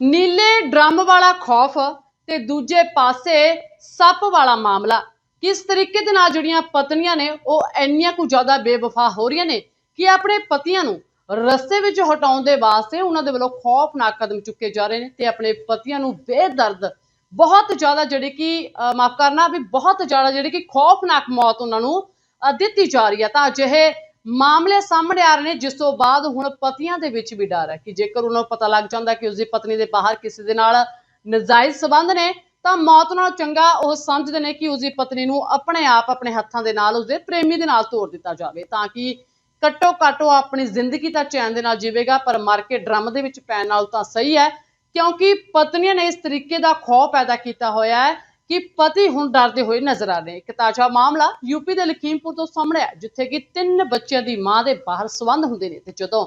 ਨੀਲੇ ਡਰਮ ਵਾਲਾ ਖੌਫ ਤੇ ਦੂਜੇ ਪਾਸੇ ਸੱਪ ਵਾਲਾ ਮਾਮਲਾ। ਕਿਸ ਤਰੀਕੇ ਦੇ ਨਾਲ ਜਿਹੜੀਆਂ ਪਤਨੀਆਂ ਨੇ, ਉਹ ਇੰਨੀਆਂ ਕੁ ਜ਼ਿਆਦਾ ਬੇਵਫਾ ਹੋ ਰਹੀਆਂ ਨੇ ਕਿ ਆਪਣੇ ਪਤੀਆਂ ਨੂੰ ਰਸਤੇ ਵਿੱਚ ਹਟਾਉਣ ਦੇ ਵਾਸਤੇ ਉਹਨਾਂ ਦੇ ਵੱਲੋਂ ਖੌਫਨਾਕ ਕਦਮ ਚੁੱਕੇ ਜਾ ਰਹੇ ਨੇ ਤੇ ਆਪਣੇ ਪਤੀਆਂ ਨੂੰ ਬੇਦਰਦ ਬਹੁਤ ਜ਼ਿਆਦਾ ਜਿਹੜੀ ਕਿ ਮਾਫ ਕਰਨਾ ਵੀ ਬਹੁਤ ਜ਼ਿਆਦਾ ਜਿਹੜੀ ਕਿ ਖੌਫਨਾਕ ਮੌਤ ਉਹਨਾਂ ਨੂੰ ਦਿੱਤੀ ਜਾ ਰਹੀ ਹੈ। ਤਾਂ ਅਜਿਹੇ ਮਾਮਲੇ ਸਾਹਮਣੇ ਆ ਰਹੇ ਨੇ, ਜਿਸ ਤੋਂ ਬਾਅਦ ਹੁਣ ਪਤੀਆਂ ਦੇ ਵਿੱਚ ਵੀ ਡਰ ਹੈ ਕਿ ਜੇਕਰ ਉਹਨਾਂ ਨੂੰ ਪਤਾ ਲੱਗ ਜਾਂਦਾ ਕਿ ਉਸਦੀ ਪਤਨੀ ਦੇ ਬਾਹਰ ਕਿਸੇ ਦੇ ਨਾਲ ਨਜਾਇਜ਼ ਸਬੰਧ ਨੇ, ਤਾਂ ਮੌਤ ਨਾਲ ਚੰਗਾ ਉਹ ਸਮਝਦੇ ਨੇ ਕਿ ਉਸਦੀ ਪਤਨੀ ਨੂੰ ਆਪਣੇ ਆਪ, ਆਪਣੇ ਹੱਥਾਂ ਦੇ ਨਾਲ ਉਸਦੇ ਪ੍ਰੇਮੀ ਦੇ ਨਾਲ ਤੋੜ ਦਿੱਤਾ ਜਾਵੇ, ਤਾਂ ਕਿ ਘੱਟੋ ਘੱਟ ਉਹ ਆਪਣੀ ਜ਼ਿੰਦਗੀ ਤਾਂ ਚੈਨ ਦੇ ਨਾਲ ਜੀਵੇਗਾ, ਪਰ ਮਰ ਕੇ ਡਰਮ ਦੇ ਵਿੱਚ ਪੈਣ ਨਾਲ ਤਾਂ ਸਹੀ ਹੈ, ਕਿਉਂਕਿ ਪਤਨੀਆਂ ਨੇ ਇਸ ਤਰੀਕੇ ਦਾ ਖੌਫ ਪੈਦਾ ਕੀਤਾ ਹੋਇਆ ਹੈ ਕਿ ਪਤੀ ਹੁਣ ਡਰਦੇ ਹੋਏ ਨਜ਼ਰ ਆ ਰਹੇ ਇੱਕ ਤਾਜ਼ਾ ਮਾਮਲਾ ਯੂਪੀ ਦੇ ਲਖੀਮਪੁਰ ਤੋਂ ਸਾਹਮਣੇ ਆਇਆ ਜਿੱਥੇ ਕਿ ਤਿੰਨ ਬੱਚਿਆਂ ਦੀ ਮਾਂ ਦੇ ਬਾਹਰ ਸਬੰਧ ਹੁੰਦੇ ਨੇ ਤੇ ਜਦੋਂ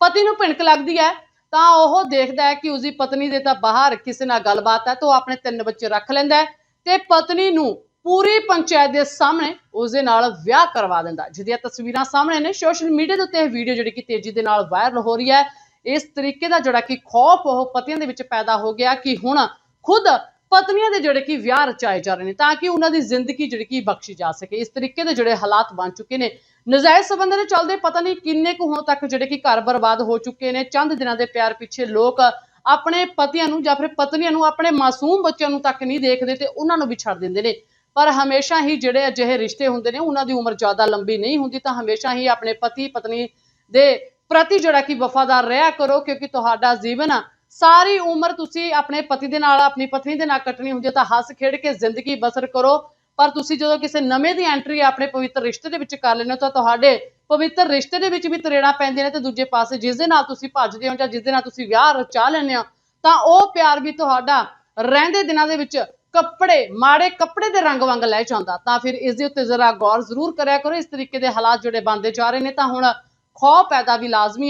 ਪਤੀ ਨੂੰ ਭਿਣਕ ਲੱਗਦੀ ਹੈ, ਤਾਂ ਉਹ ਦੇਖਦਾ ਹੈ ਕਿ ਉਸਦੀ ਪਤਨੀ ਦੇ ਤਾਂ ਬਾਹਰ ਕਿਸੇ ਨਾਲ ਗੱਲਬਾਤ ਹੈ ਤਾਂ ਉਹ ਆਪਣੇ ਤਿੰਨ ਬੱਚੇ ਰੱਖ ਲੈਂਦਾ ਤੇ ਪਤਨੀ ਨੂੰ ਪੂਰੀ ਪੰਚਾਇਤ ਦੇ ਸਾਹਮਣੇ ਉਸਦੇ ਨਾਲ ਵਿਆਹ ਕਰਵਾ ਦਿੰਦਾ ਜਿਹਦੀਆਂ ਤਸਵੀਰਾਂ ਸਾਹਮਣੇ ਨੇ, ਸੋਸ਼ਲ ਮੀਡੀਆ ਦੇ ਉੱਤੇ ਇਹ ਵੀਡੀਓ ਜਿਹੜੀ ਕਿ ਤੇਜ਼ੀ ਦੇ ਨਾਲ ਵਾਇਰਲ ਹੋ ਰਹੀ ਹੈ। ਇਸ ਤਰੀਕੇ ਦਾ ਜਿਹੜਾ ਕਿ ਖੌਫ ਉਹ ਪਤੀਆਂ ਦੇ ਵਿੱਚ ਪੈਦਾ ਹੋ ਗਿਆ ਕਿ ਹੁਣ ਖੁਦ ਪਤਨੀਆਂ ਦੇ ਜਿਹੜੇ ਕਿ ਵਿਆਹ ਰਚਾਏ ਜਾ ਰਹੇ ਨੇ ਤਾਂ ਕਿ ਉਹਨਾਂ ਦੀ ਜ਼ਿੰਦਗੀ ਜਿਹੜੀ ਕਿ ਬਖਸ਼ੀ ਜਾ ਸਕੇ। ਇਸ ਤਰੀਕੇ ਦੇ ਜਿਹੜੇ ਹਾਲਾਤ ਬਣ ਚੁੱਕੇ ਨੇ। ਨਜਾਇਜ਼ ਸਬੰਧਾਂ ਦੇ ਚੱਲਦੇ ਪਤਾ ਨਹੀਂ ਕਿੰਨੇ ਕੁ ਹੁਣ ਤੱਕ ਜਿਹੜੇ ਕਿ ਘਰ ਬਰਬਾਦ ਹੋ ਚੁੱਕੇ ਨੇ। ਚੰਦ ਦਿਨਾਂ ਦੇ ਪਿਆਰ ਪਿੱਛੇ ਲੋਕ ਆਪਣੇ ਪਤੀਆਂ ਨੂੰ ਜਾਂ ਫਿਰ ਪਤਨੀਆਂ ਨੂੰ ਆਪਣੇ ਮਾਸੂਮ ਬੱਚਿਆਂ ਨੂੰ ਤੱਕ ਨਹੀਂ ਦੇਖਦੇ ਤੇ ਉਹਨਾਂ ਨੂੰ ਵੀ ਛੱਡ ਦਿੰਦੇ ਨੇ। ਪਰ ਹਮੇਸ਼ਾ ਹੀ ਜਿਹੜੇ ਅਜਿਹੇ ਰਿਸ਼ਤੇ ਹੁੰਦੇ ਨੇ ਉਹਨਾਂ ਦੀ ਉਮਰ ਜ਼ਿਆਦਾ ਲੰਬੀ ਨਹੀਂ ਹੁੰਦੀ ਤਾਂ ਹਮੇਸ਼ਾ ਹੀ ਆਪਣੇ ਪਤੀ ਪਤਨੀ ਦੇ ਪ੍ਰਤੀ ਜਿਹੜਾ ਕਿ ਵਫਾਦਾਰ ਰਿਹਾ ਕਰੋ ਕਿਉਂਕਿ ਤੁਹਾਡਾ ਜੀਵਨ ਆ, ਸਾਰੀ ਉਮਰ ਤੁਸੀਂ ਆਪਣੇ ਪਤੀ ਦੇ ਨਾਲ, ਆਪਣੀ ਪਤਨੀ ਦੇ ਨਾਲ ਕੱਟਣੀ ਹੁੰਦੀ ਹੈ ਤਾਂ ਹੱਸ ਖੇਡ ਕੇ ਜ਼ਿੰਦਗੀ ਬਸਰ ਕਰੋ। ਪਰ ਤੁਸੀਂ ਜਦੋਂ ਕਿਸੇ ਨਵੇਂ ਦੀ ਐਂਟਰੀ ਆਪਣੇ ਪਵਿੱਤਰ ਰਿਸ਼ਤੇ ਦੇ ਵਿੱਚ ਕਰ ਲੈਂਦੇ ਹੋ ਤਾਂ ਤੁਹਾਡੇ ਪਵਿੱਤਰ ਰਿਸ਼ਤੇ ਦੇ ਵਿੱਚ ਵੀ ਤਰੇੜਾਂ ਪੈਂਦੀਆਂ ਨੇ ਤੇ ਦੂਜੇ ਪਾਸੇ ਜਿਸ ਦੇ ਨਾਲ ਤੁਸੀਂ ਭੱਜਦੇ ਹੋ ਜਾਂ ਜਿਸ ਦੇ ਨਾਲ ਤੁਸੀਂ ਵਿਆਹ ਰਚਾ ਲੈਂਦੇ ਹੋ, ਤਾਂ ਉਹ ਪਿਆਰ ਵੀ ਤੁਹਾਡਾ ਰਹਿੰਦੇ ਦਿਨਾਂ ਦੇ ਵਿੱਚ ਕੱਪੜੇ, ਮਾੜੇ ਕੱਪੜੇ ਦੇ ਰੰਗ ਵਾਂਗ ਲੈ ਜਾਂਦਾ। ਤਾਂ ਫਿਰ ਇਸ ਦੇ ਉੱਤੇ ਜ਼ਰਾ ਗੌਰ ਜ਼ਰੂਰ ਕਰਿਆ ਕਰੋ। ਇਸ ਤਰੀਕੇ ਦੇ ਹਾਲਾਤ ਜਿਹੜੇ ਬਣਦੇ ਜਾ ਰਹੇ ਨੇ ਤਾਂ ਹੁਣ ਖੌਫ ਪੈਦਾ ਵੀ ਲਾਜ਼ਮੀ